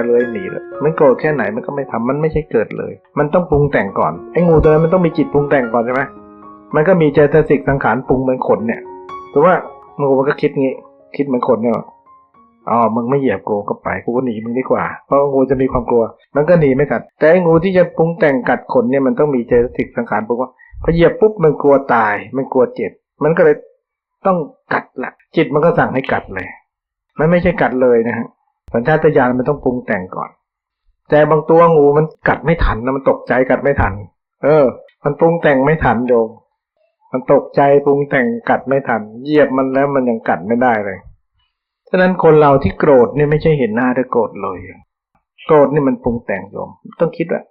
จะเลื้อยหนีเลยมันโกรธแค่ไหนมันก็ไม่ทำมันไม่ใช่เกิดเลย มันต้องปรุงแต่งก่อนไอ้งูตัวนั้นมันต้องมีจิตปรุงแต่งก่อนใช่ไหมมันก็มีเจตสิกสังขารปรุงเหมือนขนเนี่ยถือว่างูมันก็คิดงี้ คิดเหมือนคนเนี่ยอ๋อมึงไม่เหยียบกูก็ไปกูก็หนีมึงดีกว่า เพราะงูจะมีความกลัว มันก็หนีไม่กัด แต่ไอ้งูที่จะปรุงแต่งกัดขนเนี่ยมันต้องมีเจตสิกสังขารปรุงว่าพอเหยียบปุ๊บมันกลัวตาย มันกลัวเจ็บ มันก็เลยต้องกัดละจิตมันก็สั่งให้กัดเลย มันไม่ใช่กัดเลยนะฮะ สัญชาตญาณมันต้องปรุงแต่งก่อน แต่บางตัวงูมันกัดไม่ทันนะมันตกใจกัดไม่ทัน เออ มันปรุงแต่งไม่ทันโยมมันตกใจปรุงแต่งกัดไม่ทันเหยียบมันแล้วมันยังกัดไม่ได้เลยฉะนั้นคนเราที่โกรธเนี่ยไม่ใช่เห็นหน้าแล้วโกรธเลย โกรธนี่มันปรุงแต่งโยม ต้องคิดว่า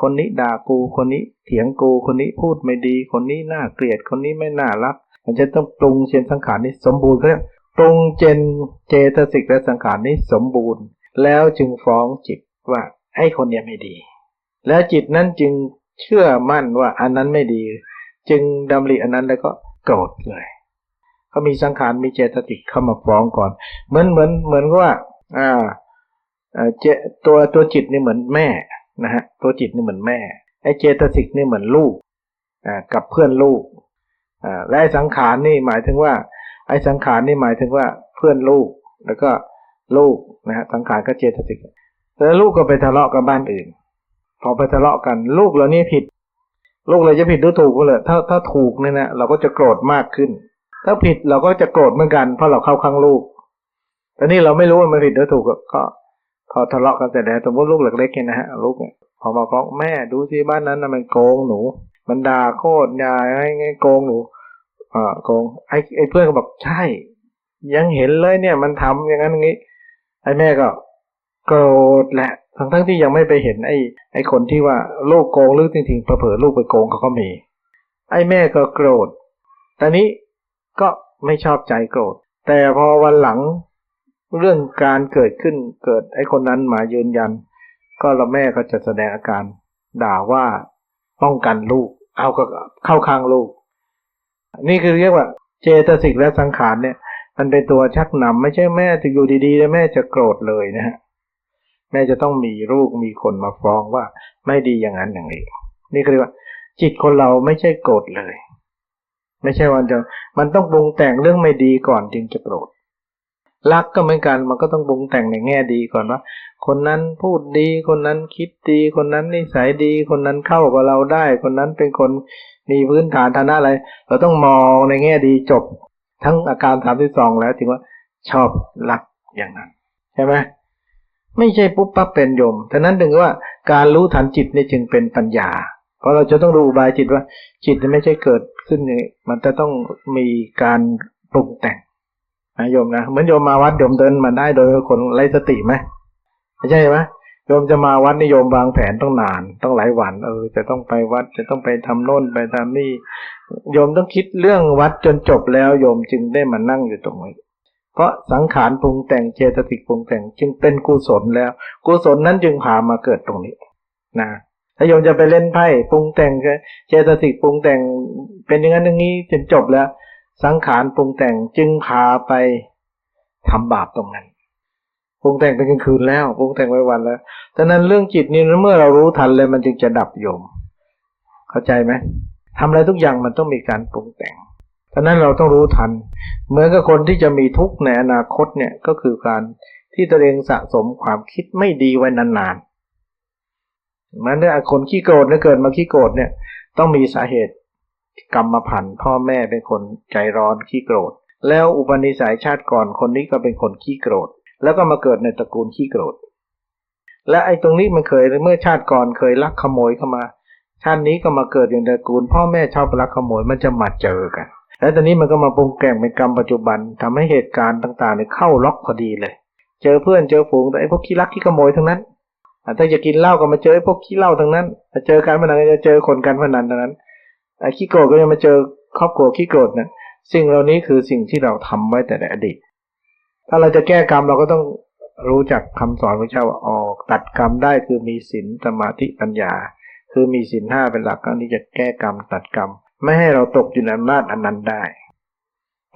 คนนี้ด่ากูคนนี้เถียงกูคนนี้พูดไม่ดี คนนี้น่าเกลียดคนนี้ไม่น่ารัก มันจะต้องปรุงเชียนสังขารนี้สมบูรณ์เขาเรียก ปรุงเจนเจตสิกและสังขารนี้สมบูรณ์ แล้วจึงฟ้องจิตว่าไอ้คนเนี้ยไม่ดี แล้วจิตนั้นจึงเชื่อมั่นว่าอันนั้นไม่ดี จึงดำริอันนั้นแล้วก็โกรธเลยเขามีสังขารมีเจตสิกเข้ามาฟ้องก่อน เหมือนเหมือนเหมือนกับว่าอ่า อ่าเจตัวตัวจิตนี่เหมือนแม่นะฮะตัวจิตนี่เหมือนแม่ไอ้เจตสิกนี่เหมือนลูกอ่ากับเพื่อนลูกอ่าและสังขารนี่หมายถึงว่า ไอ้สังขารนี่หมายถึงว่าเพื่อนลูกแล้วก็ลูกนะฮะสังขารก็เจตสิกแล้วลูกก็ไปทะเลาะกับบ้านอื่น พอไปทะเลาะกัน ลูกเรานี่ผิด ลูกเราจะผิดหรือถูกก็เลยถ้าถ้าถูกเนี่ยนะเราก็จะโกรธมากขึ้น ถ้าผิดเราก็จะโกรธเหมือนกัน เพราะเราเข้าข้างลูกแต่นี่เราไม่รู้ว่ามันผิดหรือถูกก็พอทะเลาะกันเสร็จแล้วสมมติลูกเล็กๆเนี่ยนะฮะลูกเนี่ยพอมาฟ้องแม่ดูสิบ้านนั้นนะมันโกงหนู มันด่าโคตรยายไอ้ไงโกงหนู อ่าโกงไอ้ไอ้เพื่อนก็บอกใช่ ยังเห็นเลยเนี่ย มันทำอย่างนั้นอย่างนี้ ไอ้แม่ก็โกรธแหละ ทั้งทั้งที่ยังไม่ไปเห็นไอ้ไอ้คนที่ว่าลูกโกงหรือจริงๆเผลอลูกไปโกงเขาก็มี ไอ้แม่ก็โกรธแต่นี้ก็ไม่ชอบใจโกรธ แต่พอวันหลังเรื่องการเกิดขึ้นเกิดไอ้คนนั้นมายืนยัน ก็เราแม่ก็จะแสดงอาการ ด่าว่าป้องกันลูก เอาก็เข้าข้างลูก นี่คือเรียกว่าเจตสิกและสังขารเนี่ย มันเป็นตัวชักนำไม่ใช่แม่จะอยู่ดีๆแล้วแม่จะโกรธเลยนะฮะแม่จะต้องมีลูกมีคนมาฟ้องว่าไม่ดีอย่างนั้นอย่างนี้ นี่คือว่า จิตคนเราไม่ใช่โกรธเลย ไม่ใช่วันจะมันต้องปรุงแต่งเรื่องไม่ดีก่อนจึงจะโกรธ รักก็เหมือนกันมันก็ต้องปรุงแต่งในแง่ดีก่อนว่า คนนั้นพูดดี คนนั้นคิดดี คนนั้นนิสัยดี คนนั้นเข้ากับเราได้ คนนั้นเป็นคนมีพื้นฐานฐานะอะไร เราต้องมองในแง่ดีจบ ทั้งอาการสามที่สองแล้วถึงว่าชอบรักอย่างนั้น ใช่ไหมไม่ใช่ปุ๊บปั๊บเป็นโยมฉะนั้นถึงว่าการรู้ฐานจิตนี่จึงเป็นปัญญา เพราะเราจะต้องดูอุบายจิตว่า จิตไม่ใช่เกิดขึ้นมันจะต้องมีการปรุงแต่ง นะโยมนะเหมือนโยมมาวัดโยมเดินมาได้โดยคนไร้สติไหมไม่ใช่ไหมโยมจะมาวัดนิยมวางแผนต้องนาน ต้องหลายวัน เออ จะต้องไปวัดจะต้องไปทำโน่นไปทำนี่โยมต้องคิดเรื่องวัดจนจบแล้วโยมจึงได้มานั่งอยู่ตรงนี้เพราะสังขารปรุงแต่งเจตสิกปรุงแต่งจึงเป็นกุศลแล้ว กุศลนั้นจึงพามาเกิดตรงนี้นะถ้าโยมจะไปเล่นไพ่ปรุงแต่งเจตสิกปรุงแต่งเป็นอย่างนั้นอย่างนี้จนจบแล้ว สังขารปรุงแต่งจึงพาไปทำบาปตรงนั้นปรุงแต่งเป็นกลางคืนแล้วปรุงแต่งไว้วันแล้วฉะนั้นเรื่องจิตนี่เมื่อเรารู้ทันเลยมันจึงจะดับโยม เข้าใจไหมทำอะไรทุกอย่างมันต้องมีการปรุงแต่งฉะนั้นเราต้องรู้ทัน เหมือนกับคนที่จะมีทุกข์ในอนาคตเนี่ยก็คือการที่ตัวเองสะสมความคิดไม่ดีไว้นานๆมันเนี่ยคนขี้โกรธเนี่ยเกิดมาขี้โกรธเนี่ยต้องมีสาเหตุ กรรมพันธ์พ่อแม่เป็นคนใจร้อนขี้โกรธ แล้วอุปนิสัยชาติก่อนคนนี้ก็เป็นคนขี้โกรธ แล้วก็มาเกิดในตระกูลขี้โกรธ และไอ้ตรงนี้มันเคยเมื่อชาติก่อนเคยลักขโมยเข้ามา ชาตินี้ก็มาเกิดอยู่ในตระกูล พ่อแม่ชอบลักขโมยมันจะมาเจอกัน แล้วตอนนี้มันก็มาปรุงแต่งเป็นกรรมปัจจุบันทำให้เหตุการณ์ต่างๆเนี่ยเข้าล็อกพอดีเลย เจอเพื่อนเจอฝูงแต่ไอ้พวกขี้ลักขี้ขโมยทั้งนั้นถ้าจะกินเหล้าก็มาเจอไอ้พวกขี้เหล้าทั้งนั้นถ้าเจอการพนันก็จะเจอคนการพนันทั้งนั้น ไอ้ขี้โกรธก็จะมาเจอครอบครัวขี้โกรธนะสิ่งเหล่านี้คือสิ่งที่เราทำไว้แต่ในอดีต ถ้าเราจะแก้กรรมเราก็ต้องรู้จักคำสอนพระเจ้าว่าออกตัดกรรมได้คือมีศีลสมาธิปัญญา คือมีศีลห้าเป็นหลักก็นี้จะแก้กรรมตัดกรรม ไม่ให้เราตกอยู่ในอำนาจอันนั้นได้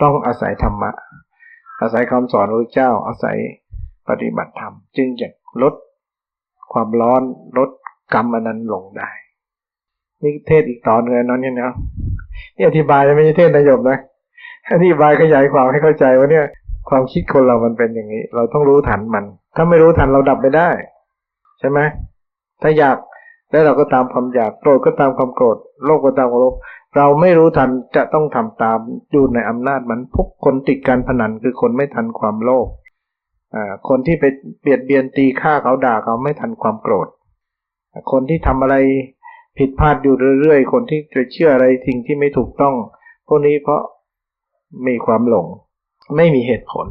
ต้องอาศัยธรรมะ อาศัยคำสอนพระเจ้าอาศัยปฏิบัติธรรม จึงจะลดความร้อนลดกรรมอันนั้นลงได้ นี่เทศอีกตอนเลยนอนเนี่ยนะนี่อธิบายไม่ใช่เทศนายมนะอธิบายขยายความให้เข้าใจว่าเนี่ย ความคิดคนเรามันเป็นอย่างนี้ เราต้องรู้ทันมัน ถ้าไม่รู้ทันเราดับไม่ได้ ใช่ไหมถ้าอยากแล้วเราก็ตามความอยากโกรธก็ตามความโกรธโลภก็ตามความโลภเราไม่รู้ทันจะต้องทำตามอยู่ในอำนาจมันพวกคนติดการพนันคือคนไม่ทันความโลภอ่าคนที่ไปเบียดเบียนตีฆ่าเขาด่าเขาไม่ทันความโกรธ คนที่ทำอะไร ผิดพลาดอยู่เรื่อยๆ คนที่จะเชื่ออะไรสิ่งที่ไม่ถูกต้อง พวกนี้เพราะมีความหลง ไม่มีเหตุผล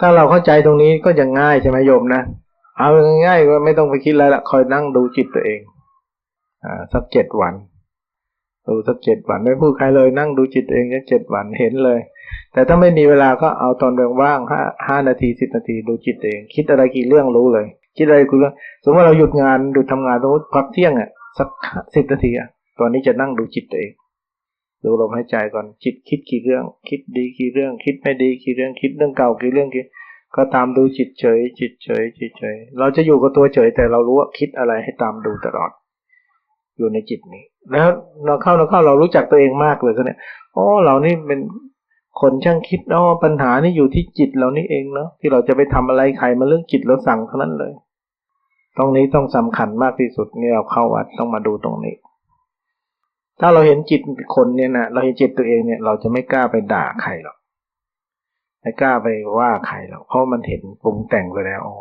ถ้าเราเข้าใจตรงนี้ก็จะง่ายใช่ไหมโยมนะ เอาง่ายๆว่าไม่ต้องไปคิดอะไรละคอยนั่งดูจิตตัวเองอ่าสักเจ็ดวันดูสักเจ็ดวันไม่พูดใครเลยนั่งดูจิตตัวเองสักเจ็ดวันเห็นเลย แต่ถ้าไม่มีเวลาก็เอาตอนว่างๆห้าห้านาทีสิบนาทีดูจิตตัวเอง คิดอะไรกี่เรื่องรู้เลย คิดอะไรกูเรื่องสมมติว่าเราหยุดงานหยุดทำงานสมมติพักเที่ยงอะสักสิบนาทีอะตอนนี้จะนั่งดูจิตตัวเองดูลมหายใจก่อนจิตคิดกี่เรื่อง คิดดีกี่เรื่อง คิดไม่ดีกี่เรื่องคิดเรื่องเก่ากี่เรื่องกี่ก็ตามดูจิตเฉย จิตเฉย จิตเฉย เราจะอยู่กับตัวเฉยแต่เรารู้ว่าคิดอะไรให้ตามดูตลอด อยู่ในจิตนี้ แล้วเราเข้าเราเข้าเรารู้จักตัวเองมากเลยก็เนี่ยโอ้เรานี่เป็นคนช่างคิดเนาะปัญหานี่อยู่ที่จิตเรานี่เองเนาะที่เราจะไปทำอะไรใครมาเรื่องจิตเราสั่งเท่านั้นเลย ตรงนี้ต้องสำคัญมากที่สุดเนี่ยเราเข้าวัดต้องมาดูตรงนี้ ถ้าเราเห็นจิตคนเนี่ยนะเราเห็นจิตตัวเองเนี่ยเราจะไม่กล้าไปด่าใครหรอกไม่กล้าไปว่าใครหรอกเพราะมันเห็นปรุงแต่งไปแล้วอ๋อ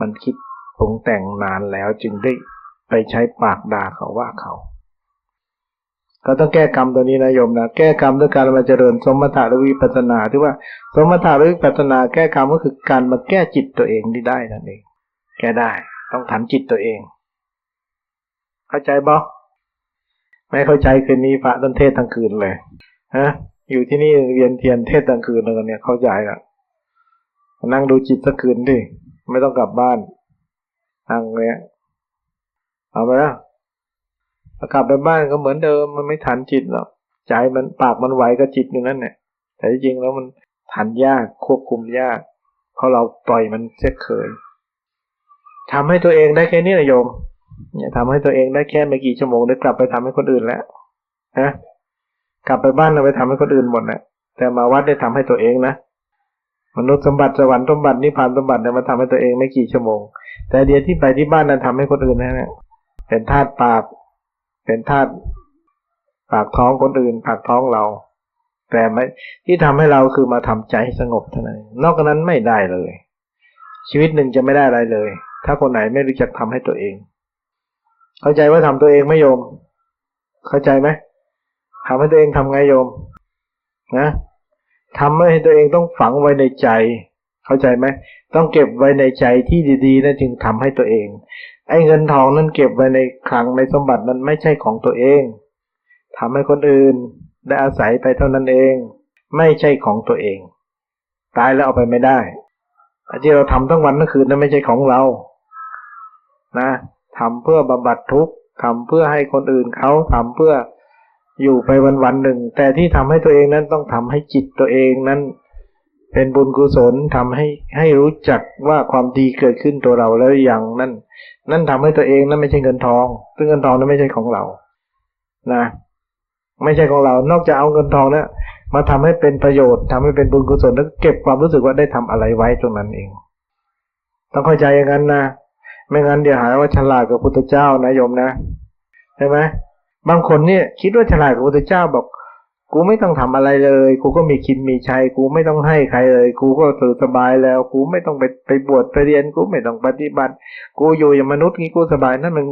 มันคิดปรุงแต่งนานแล้วจึงได้ไปใช้ปากด่าเขาว่าเขาก็ต้องแก้กรรมตัวนี้นะโยมนะแก้กรรมด้วยการมาเจริญสมถะหรือวิปัสสนาที่ว่า สมถะหรือวิปัสสนาแก้กรรมก็คือการมาแก้จิตตัวเองที่ได้นั่นเอง แก้ได้ ต้องทันจิตตัวเอง เข้าใจบ่ไม่เข้าใจคืนนี้พระต้นเทศทั้งคืนเลยฮะอยู่ที่นี่เรียนเทียนเทศทั้งคืนเลยเนี่ยเข้าใจละนั่งดูจิตสักคืนดิไม่ต้องกลับบ้านนั่งเนี่ยเอาไปแล้วกลับไปบ้านก็เหมือนเดิมมันไม่ทันจิตหรอกใจมันปากมันไหวก็จิตอยู่นั่นเนี่ยแต่จริงแล้วมันทันยากควบคุมยาก เพราะเราปล่อยมันเสียเคย ทำให้ตัวเองได้แค่นี้นะโยม เนี่ยทำให้ตัวเองได้แค่ไม่กี่ชั่วโมงได้กลับไปทำให้คนอื่นแล้วฮะกลับไปบ้านเราไปทำให้คนอื่นหมดนะแต่มาวัดได้ทำให้ตัวเองนะมนุษย์สมบัติสวรรค์สมบัตินิพพานสมบัติเนี่ยมาทำให้ตัวเองไม่กี่ชั่วโมง แต่เดียวที่ไปที่บ้านนั้นทำให้คนอื่นนะเนี่ยเป็นธาตุปาก เป็นธาตุปากท้องคนอื่นปากท้องเรา แต่ไม่ที่ทำให้เราคือมาทำใจให้สงบเท่านั้นนอกจากนั้นไม่ได้เลย ชีวิตหนึ่งจะไม่ได้อะไรเลย ถ้าคนไหนไม่รู้จักทำให้ตัวเอง เข้าใจว่าทำตัวเองไม่โยม เข้าใจไหมทำให้ตัวเองทำไงโยม นะทำให้ตัวเองต้องฝังไว้ในใจ เข้าใจไหมต้องเก็บไว้ในใจที่ดีๆนั่นจึงทำให้ตัวเอง ไอ้เงินทองนั้นเก็บไว้ในคลังในสมบัตินั้นไม่ใช่ของตัวเองทำให้คนอื่นได้อาศัยไปเท่านั้นเอง ไม่ใช่ของตัวเอง ตายแล้วเอาไปไม่ได้ที่เราทำทั้งวันทั้งคืนนั้นไม่ใช่ของเรา นะทำเพื่อบำบัดทุกข์ทำเพื่อให้คนอื่นเขาทำเพื่ออยู่ไปวันวันหนึ่ง แต่ที่ทำให้ตัวเองนั้นต้องทำให้จิตตัวเองนั้น เป็นบุญกุศลทำให้ให้รู้จักว่าความดีเกิดขึ้นตัวเราแล้วอย่างนั่นนั่นทำให้ตัวเองนั้นไม่ใช่เงินทอง ซึ่งเงินทองนั้นไม่ใช่ของเรา นะ ไม่ใช่ของเรา นอกจากเอาเงินทองเนี่ยมาทำให้เป็นประโยชน์ทำให้เป็นบุญกุศลแล้วเก็บความรู้สึกว่าได้ทำอะไรไว้ตรงนั้นเอง ต้องเข้าใจอย่างนั้นนะ ไม่งั้นเดี๋ยวหาว่าฉลาดกับพุทธเจ้านะโยมนะใช่ไหมบางคนเนี่ยคิดว่าฉลาดกับพุทธเจ้าบอก กูไม่ต้องทำอะไรเลย กูก็มีคินมีชัยกูไม่ต้องให้ใครเลย กูก็สุสบายแล้ว กูไม่ต้องไปไปบวชไปเรียนกูไม่ต้องปฏิบัติ กูอยู่อย่างมนุษย์งี้กูสบายนั่นมัน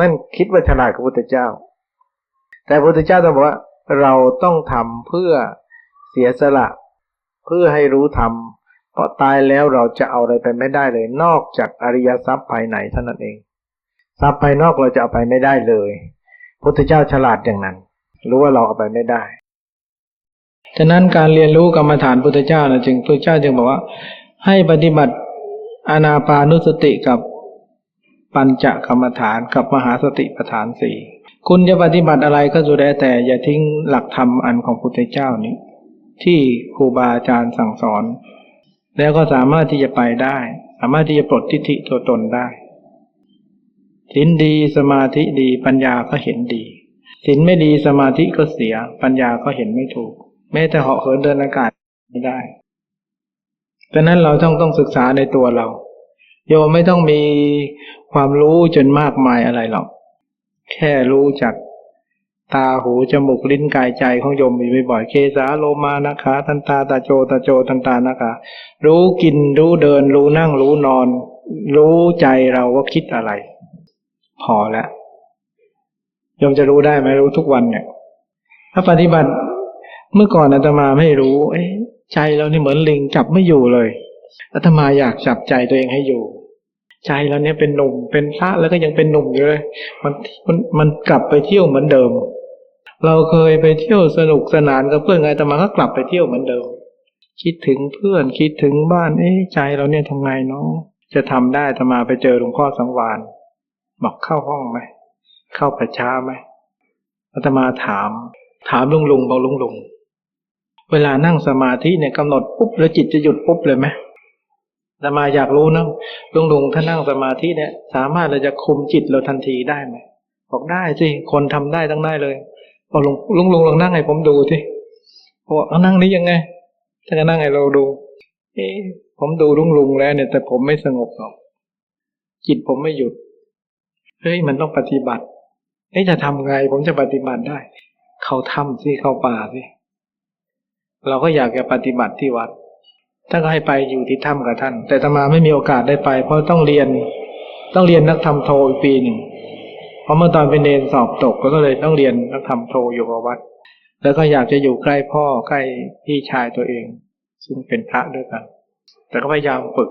นั่นคิดว่าฉลาดกับพุทธเจ้า แต่พุทธเจ้าต้องบอกว่าเราต้องทำเพื่อเสียสละ เพื่อให้รู้ธรรม เพราะตายแล้วเราจะเอาอะไรไปไม่ได้เลย นอกจากอริยทรัพย์ภายในเท่านั้นเอง ทรัพย์ภายนอกเราจะเอาไปไม่ได้เลยพุทธเจ้าฉลาดอย่างนั้นรู้ว่าเราเอาไปไม่ได้ฉะนั้นการเรียนรู้กรรมฐานพุทธเจ้านะจึงพุทธเจ้าจึงบอกว่า ให้ปฏิบัติอานาปานุสติกับปัญจกรรมฐานกับมหาสติปัฏฐานสี่คุณจะปฏิบัติอะไรก็สุดแล้วแต่ อย่าทิ้งหลักธรรมอันของพุทธเจ้านี้ ที่ครูบาอาจารย์สั่งสอน แล้วก็สามารถที่จะไปได้ สามารถที่จะปลดทิฏฐิตัวตนได้ศีลดีสมาธิดีปัญญาก็เห็นดีศีลไม่ดีสมาธิก็เสีย ปัญญาก็เห็นไม่ถูก แม้แต่เหาะเหินเดินอากาศไม่ได้ดังนั้นเราต้องต้องศึกษาในตัวเรา โยมไม่ต้องมีความรู้จนมากมายอะไรหรอก แค่รู้จัก ตาหูจมูกลิ้นกายใจของโยมมีบ่อยๆเคสาโลมานะคะทันตาตาโจตาโจทันตานะคะ รู้กินรู้เดิน รู้นั่งรู้นอน รู้ใจเราว่าคิดอะไร พอแล้วโยมจะรู้ได้ไหมรู้ทุกวันเนี่ย ถ้าปฏิบัติเมื่อก่อนอาตมาไม่รู้ เอ๊ะใจเรานี่เหมือนลิงจับไม่อยู่เลยอาตมาอยากจับใจตัวเองให้อยู่ ใจเราเนี่ยเป็นหนุ่มเป็นพระแล้วก็ยังเป็นหนุ่มอยู่เลยมันมันมันกลับไปเที่ยวเหมือนเดิม เราเคยไปเที่ยวสนุกสนานกับเพื่อนไงแต่มาก็กลับไปเที่ยวเหมือนเดิม คิดถึงเพื่อนคิดถึงบ้านเอ๊ะใจเราเนี่ยทำไงเนาะจะทำได้อาตมาไปเจอหลวงพ่อสังวานบอกเข้าห้องไหมเข้าประช้าไหมอาตมาถาม ถามลุงลุงบอกลุงลุงเวลานั่งสมาธิเนี่ยกำหนดปุ๊บแล้วจิตจะหยุดปุ๊บเลยไหมอาตมาอยากรู้นะลุงลุงถ้านั่งสมาธิเนี่ย สามารถเราจะคุมจิตเราทันทีได้ไหมบอกได้สิคนทำได้ต้องได้เลย บอกลุงลุงลุงลองนั่งให้ผมดูสิบอกเอานั่งนี้ยังไง ถ้าจะนั่งให้เราดู เอ๊ผมดูลุงลุงแล้วเนี่ย แต่ผมไม่สงบหรอกจิตผมไม่หยุดเฮ้ยมันต้องปฏิบัติเอ๊ะจะทำไง ผมจะปฏิบัติได้ เข้าถ้ำสิเข้าป่าสิเราก็อยากจะปฏิบัติที่วัด ถ้าก็ให้ไปอยู่ที่ถ้ำกับท่าน แต่ตมาไม่มีโอกาสได้ไป เพราะต้องเรียน ต้องเรียนนักธรรมโทอีกปีหนึ่ง เพราะเมื่อตอนเป็นเนนสอบตกก็เลยต้องเรียนนักธรรมโทอยู่กับวัด แล้วก็อยากจะอยู่ใกล้พ่อใกล้พี่ชายตัวเอง ซึ่งเป็นพระด้วยกัน แต่ก็พยายามฝึก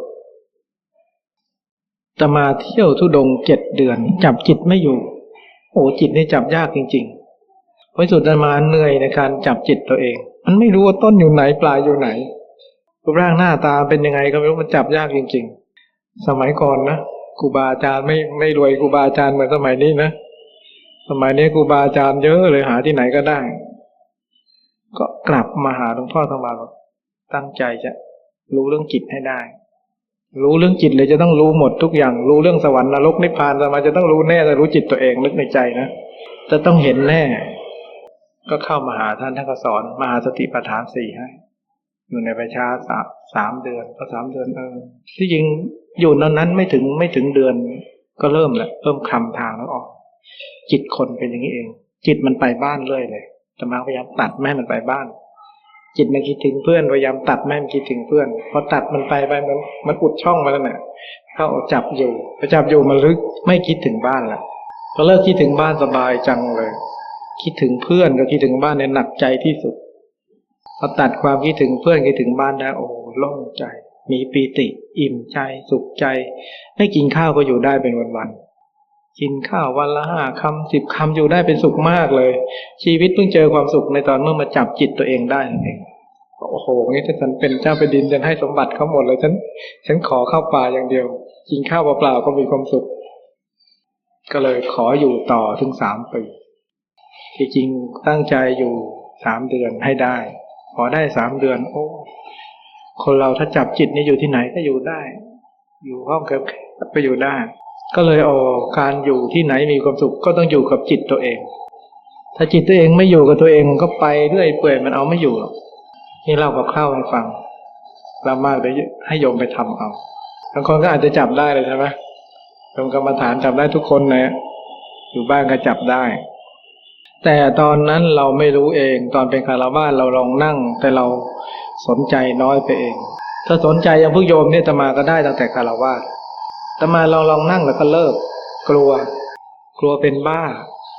จะมาเที่ยวทุดงเจ็ดเดือน จับจิตไม่อยู่ โอ้จิตนี่จับยากจริงๆพอสุดจะมาเหนื่อยในการจับจิตตัวเอง มันไม่รู้ว่าต้นอยู่ไหนปลายอยู่ไหนรูปร่างหน้าตาเป็นยังไงก็ไม่รู้มันจับยากจริง ๆ สมัยก่อนนะ ครูบาอาจารย์ไม่ไม่รวยครูบาอาจารย์เหมือนสมัยนี้นะสมัยนี้ครูบาอาจารย์เยอะเลยหาที่ไหนก็ได้ ก็กลับมาหาหลวงพ่อธรรมาตั้งใจจะรู้เรื่องจิตให้ได้ รู้เรื่องจิตเลยจะต้องรู้หมดทุกอย่าง รู้เรื่องสวรรค์นรกนิพพานสมาจะต้องรู้แน่แต่รู้จิตตัวเองนึกในใจนะจะต้องเห็นแน่ ก็เข้ามาหาท่านท่านก็สอนมหาสติปัฏฐานสี่ให้ อยู่ในประชาสามสามเดือนก็สามเดือนเออที่จริงอยู่นั้นนั้นไม่ถึงไม่ถึงเดือน ก็เริ่มแหละเริ่มคลำทางแล้วออก จิตคนเป็นอย่างนี้เอง จิตมันไปบ้านเรื่อยเลยแต่มาพยายามตัดไม่ให้มันไปบ้าน จิตมันคิดถึงเพื่อนพยายามตัดไม่มันคิดถึงเพื่อน พอตัดมันไปไปมันมันอุดช่องมาแล้วเนี่ยเข้าจับอยู่พอจับอยู่มันลึกไม่คิดถึงบ้านละพอเลิกคิดถึงบ้านสบายจังเลย คิดถึงเพื่อนก็คิดถึงบ้านเนี่ยหนักใจที่สุด พอตัดความคิดถึงเพื่อนคิดถึงบ้านได้โอ้โล่งใจ มีปีติ อิ่มใจ สุขใจไม่กินข้าวก็อยู่ได้เป็นวันๆกินข้าววันละห้าคำสิบคำอยู่ได้เป็นสุขมากเลย ชีวิตเพิ่งเจอความสุขในตอนเมื่อมาจับจิตตัวเองได้นั่นเองโอ้โหนี่ถ้าฉันเป็นเจ้าแผ่นดินฉันให้สมบัติเขาหมดเลยฉันฉันขอเข้าป่าอย่างเดียว กินข้าวเปล่าๆก็มีความสุข ก็เลยขออยู่ต่อถึงสามปีจริงตั้งใจอยู่สามเดือนให้ได้ พอได้สามเดือน โอ้ คนเราถ้าจับจิตนี่อยู่ที่ไหนก็อยู่ได้ อยู่ห้องแคบๆไปอยู่ได้ ก็เลยเอาการอยู่ที่ไหนมีความสุขก็ต้องอยู่กับจิตตัวเอง ถ้าจิตตัวเองไม่อยู่กับตัวเองมันก็ไปเรื่อยเปื่อยมันเอาไม่อยู่หรอกนี่เล่ากับข้าวให้ฟังเรามากเลยให้โยมไปทำเอาบางคนก็อาจจะจับได้เลยใช่ไหมโยมกรรมฐานจับได้ทุกคนนะอยู่บ้านก็จับได้ แต่ตอนนั้นเราไม่รู้เอง ตอนเป็นคารวะเราลองนั่ง แต่เราสนใจน้อยไปเอง ถ้าสนใจอย่างพวกโยมเนี่ยตมาก็ได้ตั้งแต่คารวะตมาลองลองนั่งแล้วก็เลิก กลัว กลัวเป็นบ้า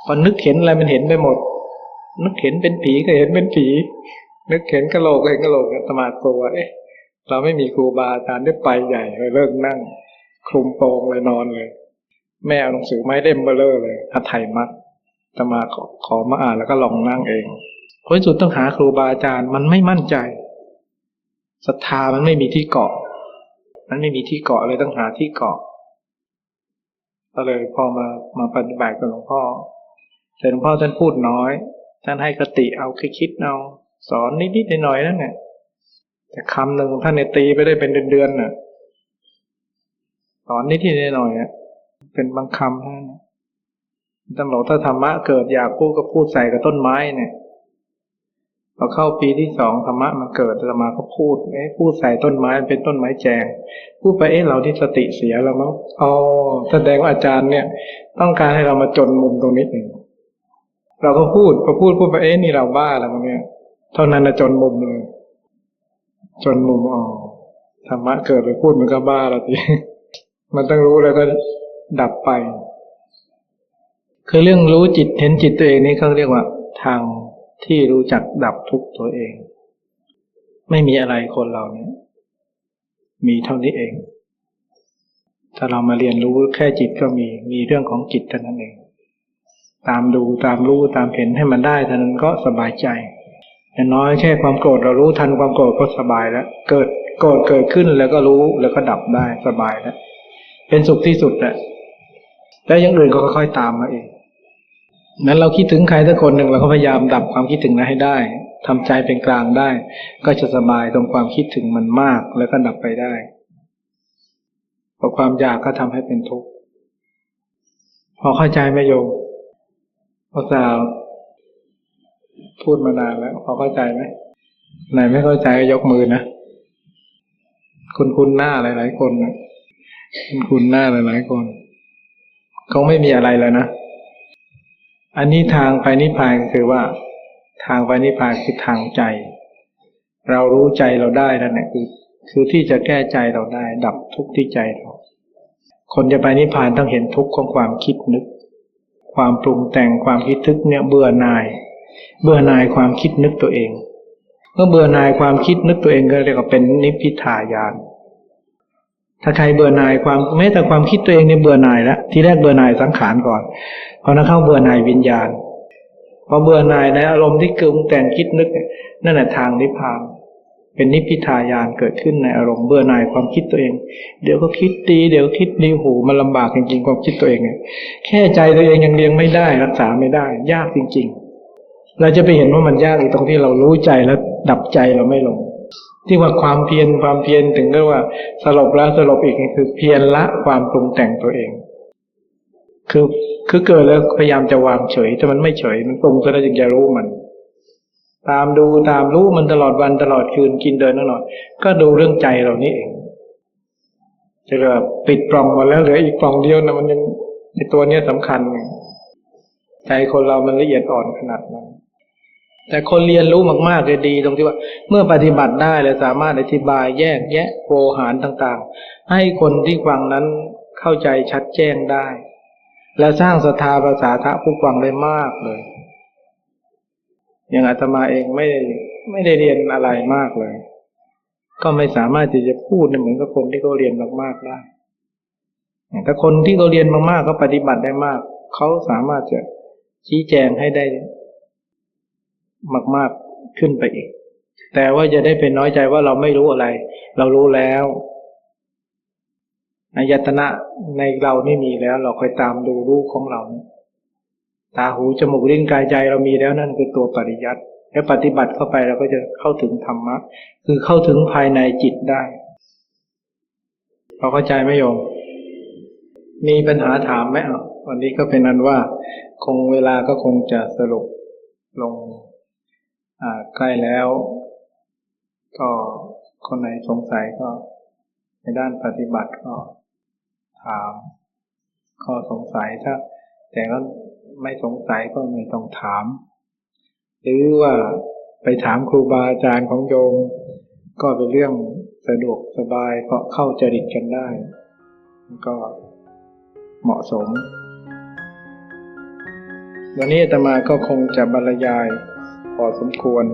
พอนึกเห็นอะไรมันเห็นไปหมด นึกเห็นเป็นผีก็เห็นเป็นผี นึกเห็นกระโหลกเห็นกระโหลกตมากลัวเอ๊ะเราไม่มีครูบาอาจารย์ได้ไปใหญ่เลยเลิกนั่ง คลุมโปงเลยนอนเลย แม่เอาหนังสือไม้เล่มเบลเลอร์เลยอาไทยมัด ตมาขอขอมาอ่านแล้วก็ลองนั่งเองผลสุดต้องหาครูบาอาจารย์มันไม่มั่นใจศรัทธามันไม่มีที่เกาะ มันไม่มีที่เกาะเลยต้องหาที่เกาะก็เลยพอมามาปฏิบัติกับหลวงพ่อแต่หลวงพ่อท่านพูดน้อย ท่านให้คติเอาคิดคิดเอาสอนนิดๆหน่อยๆนั่นแหละแต่คำหนึ่งของท่านเนี่ยตีไปได้เป็นเดือนๆน่ะสอนนิดๆหน่อยๆอะเป็นบางคำท่านั้นนะ ท่านบอกถ้าธรรมะเกิดอยากพูดก็พูดใส่กับต้นไม้เนี่ยพอเข้าปีที่สองธรรมะมันเกิดธรรมาก็พูดเอ๊ะพูดใส่ต้นไม้เป็นต้นไม้แจง พูดไปเอ๊ะเราที่สติเสียแล้วมั้งอ๋อแสดงว่าอาจารย์เนี่ย ต้องการให้เรามาจนมุมตรงนี้เองเราก็พูดพอพูดพูดไปเอ๊ะนี่เราบ้าแล้วมั้งเนี่ยเท่านั้นนะจนมุมเลย จนมุมอ๋อธรรมะเกิดไปพูดมันก็บ้าแล้วทีมันต้องรู้แล้วก็ดับไป คือเรื่องรู้จิตเห็นจิตตัวเองนี่เขาเรียกว่า ทางที่รู้จักดับทุกตัวเอง ไม่มีอะไรคนเราเนี่ยมีเท่านี้เอง ถ้าเรามาเรียนรู้แค่จิตก็มีมีเรื่องของจิตเท่านั้นเอง ตามดูตามรู้ตามเห็นให้มันได้เท่านั้นก็สบายใจอย่างน้อยแค่ความโกรธเรารู้ทันความโกรธก็สบายแล้ว เกิดโกรธเกิดขึ้นแล้วก็รู้แล้วก็ดับได้สบายแล้ว เป็นสุขที่สุดแหละแล้วยังอื่นก็ค่อยๆตามมาเอง นั้นเราคิดถึงใครสักคนหนึ่งเราก็พยายามดับความคิดถึงนั้นให้ได้ทำใจเป็นกลางได้ ก็จะสบายตรงความคิดถึงมันมากแล้วก็ดับไปได้เพราะความอยากก็ทำให้เป็นทุกข์พอเข้าใจไหมโยมพอสาวพูดมานานแล้ว พอเข้าใจไหมไหนไม่เข้าใจก็ยกมือนะคุณคุณหน้าหลาย ๆ คนนะคุณคุณหน้าหลาย ๆ คนเขาไม่มีอะไรแล้วนะ อันนี้ทางไปนิพพานคือว่า ทางไปนิพพานคือทางใจ เรารู้ใจเราได้นั่นแหละคือคือที่จะแก้ใจเราได้ ดับทุกข์ที่ใจเรา คนจะไปนิพพานต้องเห็นทุกข์ของความคิดนึก ความปรุงแต่งความคิดทึกเนี่ยเบื่อหน่าย เบื่อหน่ายความคิดนึกตัวเอง เมื่อเบื่อหน่ายความคิดนึกตัวเองก็เรียกว่าเป็นนิพพิทายาน ถ้าใครเบื่อหน่ายความแม้แต่ความคิดตัวเองเนี่ยเบื่อหน่ายแล้วทีแรกเบื่อหน่ายสังขารก่อนพอนั้นเข้าเบื่อหน่ายวิญญาณพอเบื่อหน่ายในอารมณ์ที่เกิดแต่งคิดนึกเนี่ยนั่นแหละทางนิพพานเป็นนิพพิทายานเกิดขึ้นในอารมณ์เบื่อหน่ายความคิดตัวเอง เดี๋ยวก็คิดดี เดี๋ยวคิดดีหูมันลำบากจริงๆความคิดตัวเองเนี่ยแค่ใจตัวเองยังเลี้ยงไม่ได้ รักษาไม่ได้ ยากจริง ๆ เราจะไปเห็นว่ามันยากอีกตรงที่เรารู้ใจแล้วดับใจเราไม่ลง ที่ว่าความเพียรความเพียรถึงก็ว่าสลบแล้วสลบอีกนี่คือเพียรละความปรุงแต่งตัวเอง คือคือเกิดแล้วพยายามจะวางเฉยแต่มันไม่เฉยมันปรุงซะแล้วจึงจะรู้มัน ตามดูตามรู้มันตลอดวันตลอดคืนกินเดินนั่งนอนก็ดูเรื่องใจเรานี่เองจะแบบปิดปล่องหมดแล้วเหลืออีกปล่องเดียวนะมันยังในตัวเนี้ยสำคัญไงใจคนเรามันละเอียดอ่อนขนาดนั้น แต่คนเรียนรู้มากๆเลยดีตรงที่ว่า เมื่อปฏิบัติได้เลยสามารถอธิบายแยกแยะโวหารต่างๆ ให้คนที่ฟังนั้นเข้าใจชัดแจ้งได้ และสร้างศรัทธาภาษาทะผู้ฟังได้มากเลยอย่างอาตมาเองไม่ได้ไม่ได้เรียนอะไรมากเลย ก็ไม่สามารถที่จะพูดเหมือนกับคนที่เขาเรียนมากๆได้แต่คนที่เขาเรียนมากๆก็ปฏิบัติได้มากเขาสามารถจะชี้แจงให้ได้ มากๆขึ้นไปอีก แต่ว่าจะได้เป็นน้อยใจว่าเราไม่รู้อะไร เรารู้แล้วอายตนะในเรานี่มีแล้ว เราคอยตามดูรูปของเรา ตาหูจมูกลิ้นกายใจเรามีแล้วนั่นคือตัวปริยัติแล้วปฏิบัติเข้าไปเราก็จะเข้าถึงธรรมะ คือเข้าถึงภายในจิตได้พอเข้าใจไหมโยม มีปัญหาถามไหมอะวันนี้ก็เป็นนั้นว่า คงเวลาก็คงจะสรุปลง ใกล้แล้ว ก็คนไหนสงสัยก็ในด้านปฏิบัติก็ถามข้อสงสัยถ้า แต่ก็ไม่สงสัยก็ไม่ต้องถาม หรือว่าไปถามครูบาอาจารย์ของโยม ก็เป็นเรื่องสะดวกสบายเพราะเข้าจริตกันได้ ก็เหมาะสม วันนี้อาตมาก็คงจะบรรยาย พอสมควร